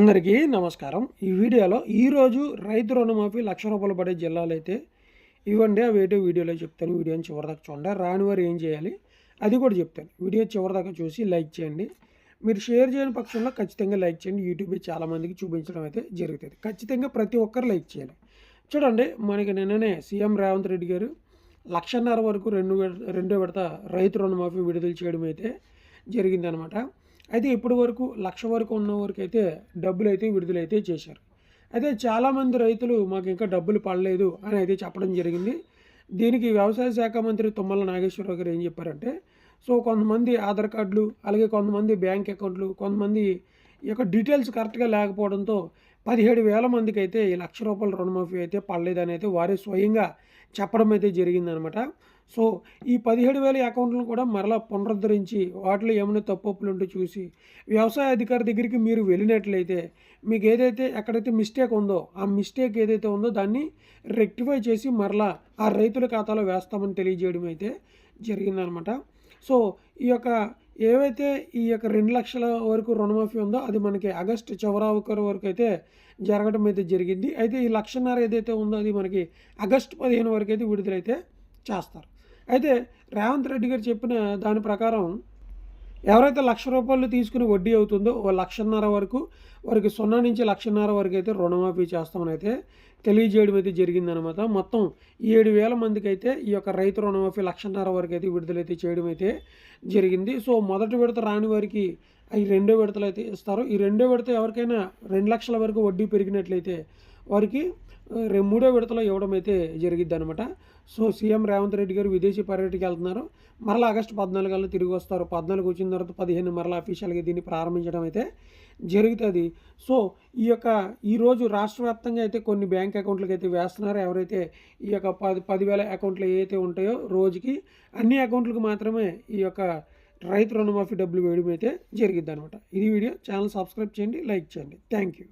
అందరికీ నమస్కారం. ఈ వీడియోలో ఈరోజు రైతు రుణమాఫీ లక్ష రూపాయలు పడే జిల్లాలు అయితే ఇవ్వండి. అవి ఏంటో వీడియోలో చెప్తాను. వీడియోని చివరిదాకా చూడండి. రాని వారు ఏం చేయాలి? అది కూడా చెప్తాను. వీడియో చివరిదాకా చూసి లైక్ చేయండి. మీరు షేర్ చేయని పక్షంలో ఖచ్చితంగా లైక్ చేయండి. యూట్యూబ్ చాలామందికి చూపించడం అయితే జరుగుతుంది. ఖచ్చితంగా ప్రతి ఒక్కరు లైక్ చేయాలి. చూడండి. మనకి నిన్ననే సీఎం రేవంత్ రెడ్డి గారు లక్షన్నర వరకు రెండు రెండో విడత రైతు రుణమాఫీ విడుదల చేయడం అయితే జరిగిందనమాట. అయితే ఇప్పటి వరకు లక్ష వరకు ఉన్న వరకు అయితే డబ్బులు అయితే విడుదలైతే చేశారు. అయితే చాలామంది రైతులు మాకు ఇంకా డబ్బులు పడలేదు అని అయితే చెప్పడం జరిగింది. దీనికి వ్యవసాయ శాఖ మంత్రి తుమ్మల నాగేశ్వరరావు గారు ఏం చెప్పారంటే సో కొంతమంది ఆధార్ కార్డులు అలాగే కొంతమంది బ్యాంక్ అకౌంట్లు కొంతమంది ఈ యొక్క డీటెయిల్స్ కరెక్ట్గా లేకపోవడంతో పదిహేడు వేల మందికి అయితే ఈ లక్ష రూపాయల రుణమాఫీ అయితే పడలేదని అయితే వారే స్వయంగా చెప్పడం అయితే జరిగిందనమాట. సో ఈ పదిహేడు వేల అకౌంట్లను కూడా మరలా పునరుద్ధరించి వాటిలో ఏమైనా తప్పులు ఉంటే చూసి వ్యవసాయ అధికారి దగ్గరికి మీరు వెళ్ళినట్లయితే మీకు ఏదైతే ఎక్కడైతే మిస్టేక్ ఉందో ఆ మిస్టేక్ ఏదైతే ఉందో దాన్ని రెక్టిఫై చేసి మరలా ఆ రైతుల ఖాతాలో వేస్తామని తెలియజేయడం అయితే జరిగిందనమాట. సో ఈ యొక్క ఏవైతే ఈ యొక్క రెండు లక్షల వరకు రుణమాఫీ ఉందో అది మనకి ఆగస్టు చివరావకరు వరకు అయితే జరగడం అయితే జరిగింది. అయితే ఈ లక్షన్నర ఏదైతే ఉందో అది మనకి ఆగస్టు పదిహేను వరకు అయితే విడుదలైతే చేస్తారు. అయితే రేవంత్ రెడ్డి గారు చెప్పిన దాని ప్రకారం ఎవరైతే లక్ష రూపాయలు తీసుకుని వడ్డీ అవుతుందో ఓ లక్షన్నర వరకు వారికి సున్నా నుంచి లక్షన్నర వరకు అయితే రుణమాఫీ చేస్తామని అయితే తెలియజేయడం అయితే జరిగిందనమాట మొత్తం ఏడు వేల మందికి అయితే ఈ యొక్క రైతు రుణమాఫీ లక్షన్నర వరకు అయితే విడుదలైతే చేయడం అయితే జరిగింది. సో మొదటి విడత రాని వారికి ఈ రెండో విడతలు అయితే ఇస్తారు. ఈ రెండో విడత ఎవరికైనా రెండు లక్షల వరకు వడ్డీ పెరిగినట్లయితే వారికి మూడో విడతలో ఇవ్వడం అయితే జరిగిద్ది అనమాట సో సీఎం రేవంత్ రెడ్డి గారు విదేశీ పర్యటనకి వెళ్తున్నారు. మరలా ఆగస్టు పద్నాలుగు తిరిగి వస్తారు. పద్నాలుగు వచ్చిన తర్వాత పదిహేను మరలా అఫీషియల్గా దీన్ని ప్రారంభించడం అయితే జరుగుతుంది. సో ఈ యొక్క ఈరోజు రాష్ట్ర వ్యాప్తంగా అయితే కొన్ని బ్యాంక్ అకౌంట్లకు అయితే వేస్తున్నారు. ఎవరైతే ఈ యొక్క పది పదివేల అకౌంట్లు ఏవైతే ఉంటాయో రోజుకి అన్ని అకౌంట్లకు మాత్రమే ఈ యొక్క రైతు రుణమాఫీ డబ్బులు వేయడం అయితే జరిగిద్ది అనమాట ఇది వీడియో. ఛానల్ సబ్స్క్రైబ్ చేయండి లైక్ చేయండి. Thank you.